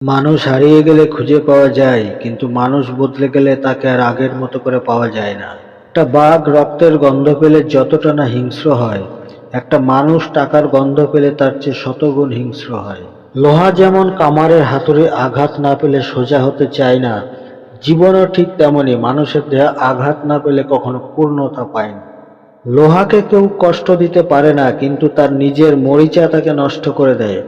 মানুষ হারিয়ে গেলে খুঁজে পাওয়া যায়, কিন্তু মানুষ বদলে গেলে তাকে আর আগের মতো করে পাওয়া যায় না। একটা বাঘ রক্তের গন্ধ পেলে যতটা না হিংস্র হয়, একটা মানুষ টাকার গন্ধ পেলে তার চেয়ে শতগুণ হিংস্র হয়। লোহা যেমন কামারের হাতুড়ে আঘাত না পেলে সোজা হতে চায় না, জীবনও ঠিক তেমনই মানুষের দেহে আঘাত না পেলে কখনো পূর্ণতা পায় না। লোহাকে কেউ কষ্ট দিতে পারে না, কিন্তু তার নিজের মরিচা তাকে নষ্ট করে দেয়।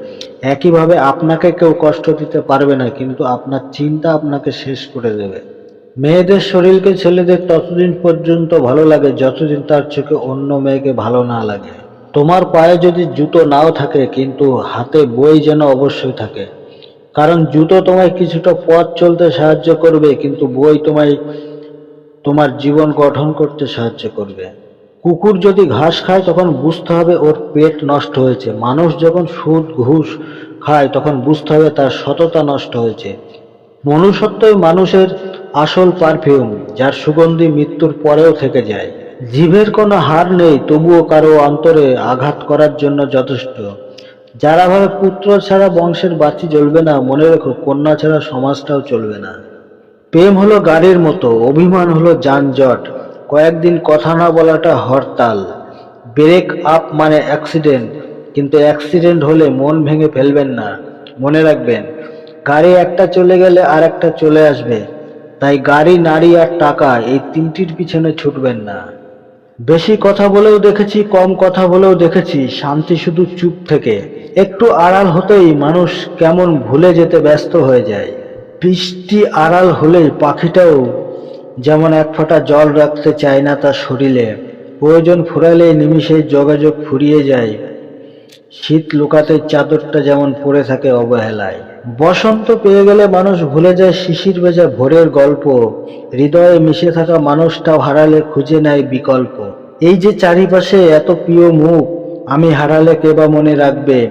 একইভাবে আপনাকে কেউ কষ্ট দিতে পারবে না, কিন্তু আপনার চিন্তা আপনাকে শেষ করে দেবে। মেয়েদের শরীরকে ছেলেদের ততদিন পর্যন্ত ভালো লাগে, যতদিন তার চোখে অন্য মেয়েকে ভালো না লাগে। তোমার পায়ে যদি জুতো নাও থাকে, কিন্তু হাতে বই যেন অবশ্যই থাকে। কারণ জুতো তোমায় কিছুটা পথ চলতে সাহায্য করবে, কিন্তু বই তোমায় তোমার জীবন গঠন করতে সাহায্য করবে। কুকুর যদি ঘাস খায়, তখন বুঝতে হবে ওর পেট নষ্ট হয়েছে। মানুষ যখন সুদ, ঘুষ খায়, তখন বুঝতে হবে তার সততা নষ্ট হয়েছে। মনুষ্যত্বই মানুষের আসল পারফিউম যার সুগন্ধি মৃত্যুর পরেও থেকে যায়। জীবের কোনো হার নেই, তবুও কারও অন্তরে আঘাত করার জন্য যথেষ্ট। যারা ভাবে পুত্র ছাড়া বংশের বাতি জ্বলবে না, মনে রেখো, কন্যা ছাড়া সমাজটাও চলবে না। প্রেম হলো গাড়ির মতো, অভিমান হলো যানজট। কয়েকদিন কথা না বলাটা হরতাল। ব্রেক আপ মানে অ্যাক্সিডেন্ট, কিন্তু অ্যাক্সিডেন্ট হলে মন ভেঙে ফেলবেন না। মনে রাখবেন, গাড়ি একটা চলে গেলে আর একটা চলে আসবে। তাই গাড়ি নারী আর টাকা এই তিনটির পিছনে ছুটবেন না। বেশি কথা বলেও দেখেছি, কম কথা বলেও দেখেছি, শান্তি শুধু চুপ থেকে। একটু আড়াল হতেই মানুষ কেমন ভুলে যেতে ব্যস্ত হয়ে যায়। বৃষ্টি আড়াল হলেই পাখিটাও যেমন এক ফোঁটা জল রাখতে চায় না তার শরীরে, প্রয়োজন ফুরালে নিমিষে যোগাযোগ ফুরিয়ে যায়। শীত লুকাতে চাদরটা যেমন পড়ে থাকে অবহেলায়। বসন্ত পেয়ে গেলে মানুষ ভুলে যায় শিশির ভেজা ভোরের গল্প। হৃদয়ে মিশে থাকা মানুষটাও হারালে খুঁজে নেয় বিকল্প। এই যে চারিপাশে এত প্রিয় মুখ, আমি হারালে কে বা মনে রাখবে?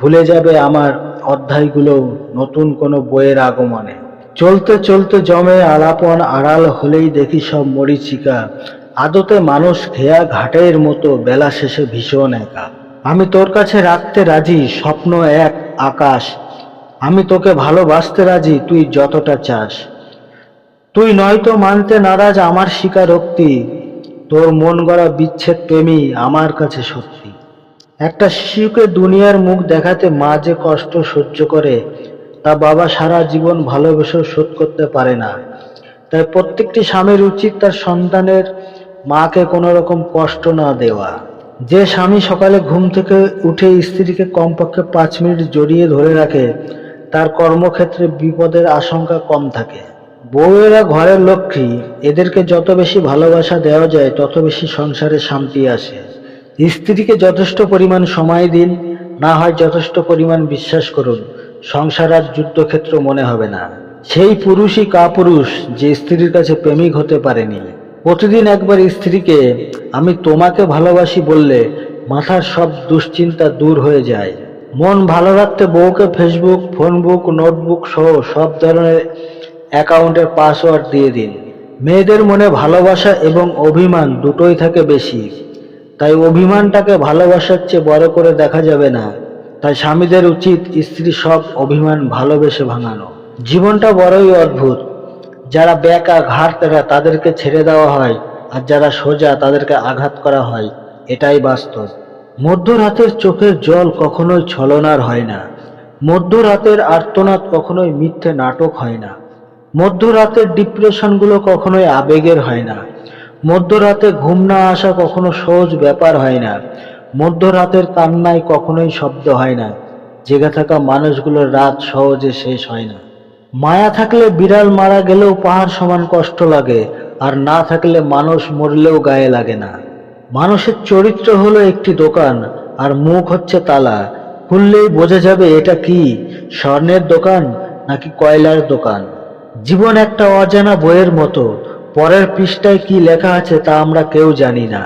ভুলে যাবে আমার অধ্যায়গুলো নতুন কোনো বইয়ের আগমনে। চলতে চলতে জমে আলাপন আড়াল হলেই দেখি সব মরিচিকা। আদতে মানুষ খেয়া ঘাটের মতো বেলা শেষে ভীষণ একা। আমি তোর কাছে রাখতে রাজি, স্বপ্ন এক, আকাশ। আমি তোকে ভালোবাসতে রাজি, তুই যতটা চাস। তুই নয়তো মানতে নারাজ আমার স্বীকারোক্তি। তোর মন গড়া বিচ্ছেদ প্রেমী আমার কাছে সত্যি। একটা শিশুকে দুনিয়ার মুখ দেখাতে মা যে কষ্ট সহ্য করে তা বাবা সারা জীবন ভালোবেসেও শোধ করতে পারে না। তাই প্রত্যেকটি স্বামীর উচিত তার সন্তানের মাকে কোনো রকম কষ্ট না দেওয়া। যে স্বামী সকালে ঘুম থেকে উঠে স্ত্রীকে কমপক্ষে পাঁচ মিনিট জড়িয়ে ধরে রাখে, তার কর্মক্ষেত্রে বিপদের আশঙ্কা কম থাকে। বউয়েরা ঘরের লক্ষ্মী, এদেরকে যত বেশি ভালোবাসা দেওয়া যায়, তত বেশি সংসারে শান্তি আসে। স্ত্রীকে যথেষ্ট পরিমাণ সময় দিন, না হয় যথেষ্ট পরিমাণ বিশ্বাস করুন। সংসার আর যুদ্ধক্ষেত্র মনে হবে না। সেই পুরুষই কাপুরুষ যে স্ত্রীর কাছে প্রেমিক হতে পারেনি। প্রতিদিন একবার স্ত্রীকে, আমি তোমাকে ভালোবাসি বললে মাথার সব দুশ্চিন্তা দূর হয়ে যায়। মন ভালো রাখতে বউকে ফেসবুক, ফোনবুক, নোটবুক সহ সব ধরনের অ্যাকাউন্টের পাসওয়ার্ড দিয়ে দিন। মেয়েদের মনে ভালোবাসা এবং অভিমান দুটোই থাকে বেশি। তাই অভিমানটাকে ভালোবাসার চেয়ে বড় করে দেখা যাবে না। তাই স্বামীদের উচিত স্ত্রী সব অভিমান ভালোবেসে ভাঙানো। জীবনটা বড়ই অদ্ভুত। যারা বেকা ঘাট তারা তাদেরকে ছেড়ে দেওয়া হয় আর যারা সোজা তাদেরকে আঘাত করা হয়, এটাই বাস্তব। মধ্যরাতের চোখের জল কখনোই ছলনার হয় না। মধ্যরাতের আর্তনাদ কখনোই মিথ্যে নাটক হয় না। মধ্যরাতের ডিপ্রেশনগুলো কখনোই আবেগের হয় না। মধ্যরাতে ঘুম না আসা কখনো সহজ ব্যাপার হয় না। মধ্যরাতের কান্নায় কখনোই শব্দ হয় না, জেগে থাকা মানুষগুলোর রাত সহজে শেষ হয় না। মায়া থাকলে বিড়াল মারা গেলেও পাহাড় সমান কষ্ট লাগে, আর না থাকলে মানুষ মরলেও গায়ে লাগে না। মানুষের চরিত্র হলো একটি দোকান, আর মুখ হচ্ছে তালা। খুললেই বোঝা যাবে এটা কি, স্বর্ণের দোকান নাকি কয়লার দোকান? জীবন একটা অজানা বইয়ের মতো, পরের পৃষ্ঠায় কি লেখা আছে তা আমরা কেউ জানি না।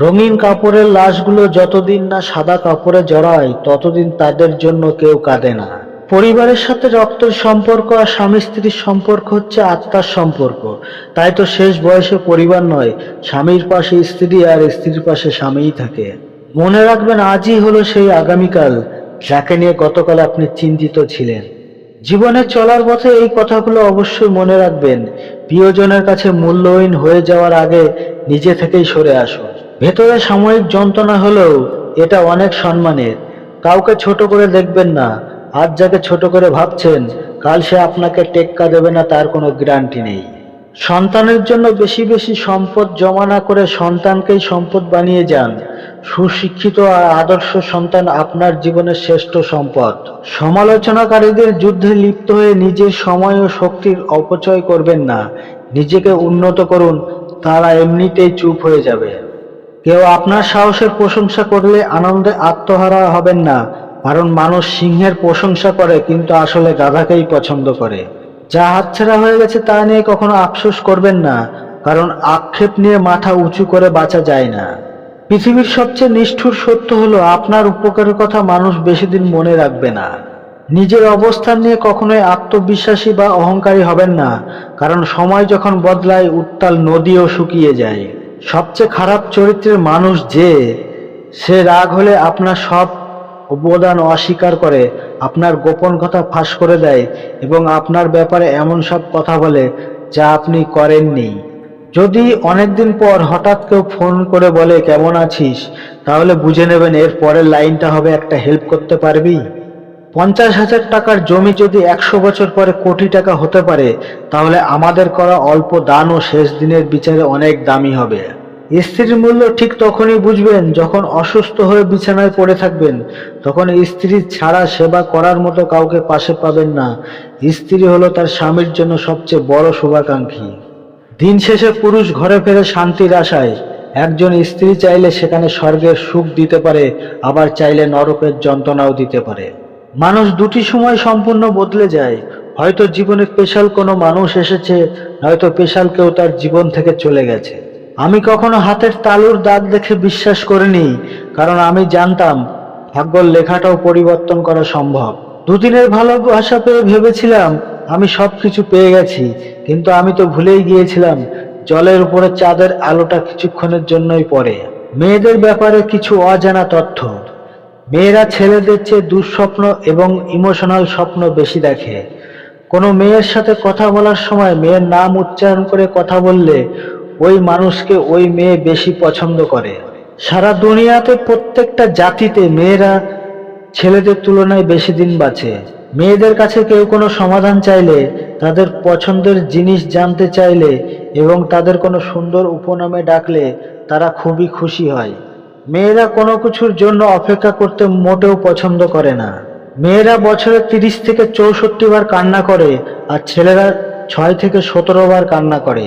রঙিন কাপড়ের লাশগুলো যতদিন না সাদা কাপড়ে জড়ায়, ততদিন তাদের জন্য কেউ কাঁদে না। পরিবারের সাথে রক্তের সম্পর্ক আর স্বামী স্ত্রীর সম্পর্ক হচ্ছে আত্মার সম্পর্ক। তাই তো শেষ বয়সে পরিবার নয়, স্বামীর পাশে স্ত্রী আর স্ত্রীর পাশে স্বামীই থাকে। মনে রাখবেন আজই হলো সেই আগামীকাল, যাকে নিয়ে গতকাল আপনি চিন্তিত ছিলেন। জীবনে চলার পথে এই কথাগুলো অবশ্যই মনে রাখবেন। প্রিয়জনের কাছে মূল্যহীন হয়ে যাওয়ার আগে নিজে থেকেই সরে আসুন। ভেতরে সাময়িক যন্ত্রণা হলেও এটা অনেক সম্মানের। কাউকে ছোট করে দেখবেন না। আজ যাকে ছোট করে ভাবছেন, কাল সে আপনাকে টেক্কা দেবে না, তার কোনো গ্যারান্টি নেই। সন্তানের জন্য বেশি বেশি সম্পদ জমা না করে সন্তানকেই সম্পদ বানিয়ে যান। সুশিক্ষিত আর আদর্শ সন্তান আপনার জীবনের শ্রেষ্ঠ সম্পদ। সমালোচনাকারীদের যুদ্ধে লিপ্ত হয়ে নিজের সময় ও শক্তির অপচয় করবেন না। নিজেকে উন্নত করুন, তারা এমনিতেই চুপ হয়ে যাবে। কেউ আপনার সাহসের প্রশংসা করলে আনন্দে আত্মহারা হবেন না, কারণ মানুষ সিংহের প্রশংসা করে কিন্তু আসলে গাধাকেই পছন্দ করে। যা হাতছাড়া হয়ে গেছে তা নিয়ে কখনো আফসোস করবেন না, কারণ আক্ষেপ নিয়ে মাথা উঁচু করে বাঁচা যায় না। পৃথিবীর সবচেয়ে নিষ্ঠুর সত্য হলো আপনার উপকারের কথা মানুষ বেশি দিন মনে রাখবে না। নিজের অবস্থান নিয়ে কখনোই আত্মবিশ্বাসী বা অহংকারী হবেন না, কারণ সময় যখন বদলায় উত্তাল নদীও শুকিয়ে যায়। সবচেয়ে খারাপ চরিত্রের মানুষ যে, সে রাগ হলে আপনার সব অবদান অস্বীকার করে, আপনার গোপন কথা ফাঁস করে দেয় এবং আপনার ব্যাপারে এমন সব কথা বলে যা আপনি করেননি। যদি অনেকদিন পর হঠাৎ কেউ ফোন করে বলে, কেমন আছিস? তাহলে বুঝে নেবেন এর পরের লাইনটা হবে, একটা হেল্প করতে পারবি? পঞ্চাশ হাজার টাকার জমি যদি একশো বছর পরে কোটি টাকা হতে পারে, তাহলে আমাদের করা অল্প দানও শেষ দিনের বিচারে অনেক দামি হবে। স্ত্রীর মূল্য ঠিক তখনই বুঝবেন যখন অসুস্থ হয়ে বিছানায় পড়ে থাকবেন। তখন স্ত্রী ছাড়া সেবা করার মতো কাউকে পাশে পাবেন না। স্ত্রী হলো তার স্বামীর জন্য সবচেয়ে বড় শুভাকাঙ্ক্ষী। দিন শেষে পুরুষ ঘরে ফেরে শান্তির আশায়। একজন স্ত্রী চাইলে সেখানে স্বর্গের সুখ দিতে পারে, আবার চাইলে নরকের যন্ত্রণাও দিতে পারে। মানুষ দুটি সময় সম্পূর্ণ বদলে যায়। হয়তো জীবনে স্পেশাল কোনো মানুষ এসেছে, নয়তো স্পেশাল কেউ তার জীবন থেকে চলে গেছে। আমি কখনো হাতের তালুর দাগ দেখে বিশ্বাস করিনি, কারণ আমি জানতাম ভাগ্যর লেখাটাও পরিবর্তন করা সম্ভব। দুদিনের ভালোবাসা পেয়ে ভেবেছিলাম, আমি সব কিছু পেয়ে গেছি, কিন্তু আমি তো ভুলেই গিয়েছিলাম, জলের উপরে চাঁদের আলোটা কিছুক্ষণের জন্যই পড়ে। মেয়েদের ব্যাপারে কিছু অজানা তথ্য। মেয়েরা ছেলেদের চেয়ে দুঃস্বপ্ন এবং ইমোশনাল স্বপ্ন বেশি দেখে। কোনো মেয়ের সাথে কথা বলার সময় মেয়ের নাম উচ্চারণ করে কথা বললে ওই মানুষকে ওই মেয়ে বেশি পছন্দ করে। সারা দুনিয়াতে প্রত্যেকটা জাতিতে মেয়েরা ছেলেদের তুলনায় বেশি দিন বাঁচে। মেয়েদের কাছে কেউ কোনো সমাধান চাইলে, তাদের পছন্দের জিনিস জানতে চাইলে এবং তাদের কোনো সুন্দর উপনামে ডাকলে তারা খুবই খুশি হয়। মেয়েরা কোনো কিছুর জন্য অপেক্ষা করতে মোটেও পছন্দ করে না। মেয়েরা বছরে তিরিশ থেকে চৌষট্টি বার কান্না করে আর ছেলেরা ছয় থেকে সতেরো বার কান্না করে।